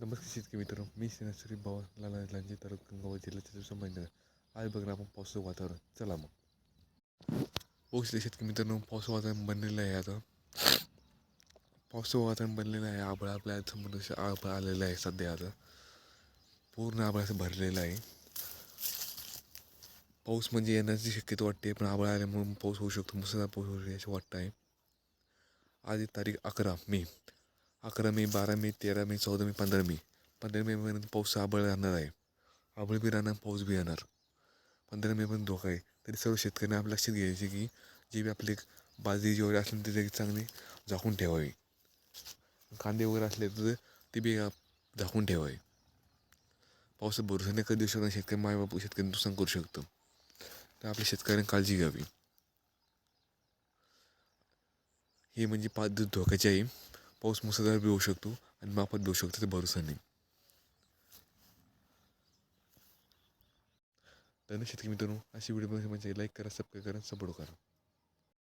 नमस्कार शेतकरी मित्रांनो मी सेनाश्री भाऊ लाला लांजी तालुका गंगावा जिल्ह्याचे संबंधित आज बघणार आपण पावसाचं वातावरण चला मग पोहोचले शेतकरी मित्रांनो पावसाचं वातावरण बनलेलं आहे आता पावसाचं वातावरण बनलेलं आहे आभळ आपल्यासमोर आभळ आलेलं आहे सध्या आता पूर्ण आभळ असं भरलेलं आहे पाऊस म्हणजे येण्याची शक्यता वाटते पण आभळ आल्यामुळे पाऊस होऊ शकतो मुसळधार पाऊस होऊ शकतो असं वाटतं आहे आज तारीख अकरा मे अकरा मे बारा मे तेरा मे चौदा मे पंधरा मे पंधरा मेपर्यंत पाऊस आबळ राहणार आहे. आबळ बी राहणार पाऊस बी राहणार पंधरा मेपर्यंत धोका आहे. तरी सर्व शेतकऱ्यांनी आपल्या लक्षात घ्यायचे की जे बी आपले बाजरी वगैरे असले ते चांगले झाकून ठेवावे. कांदे वगैरे असले तर ते बी झाकून ठेवावे. पावसात नाही कधी देऊ शकणार शेतकरी मायबाप शेतकरी नुकसान करू शकतो. तर आपल्या शेतकऱ्यांनी काळजी घ्यावी. हे म्हणजे पाच दिवस धोक्याचे आहे. पाऊस मुसळधार बी होऊ शकतो आणि माफत बी होऊ शकतो ते भरोसा नाही. धन्य शेतकरी मित्रांनो. अशी व्हिडिओ म्हणजे लाईक करा सबस्क्राईब करा सपोर्ट करा.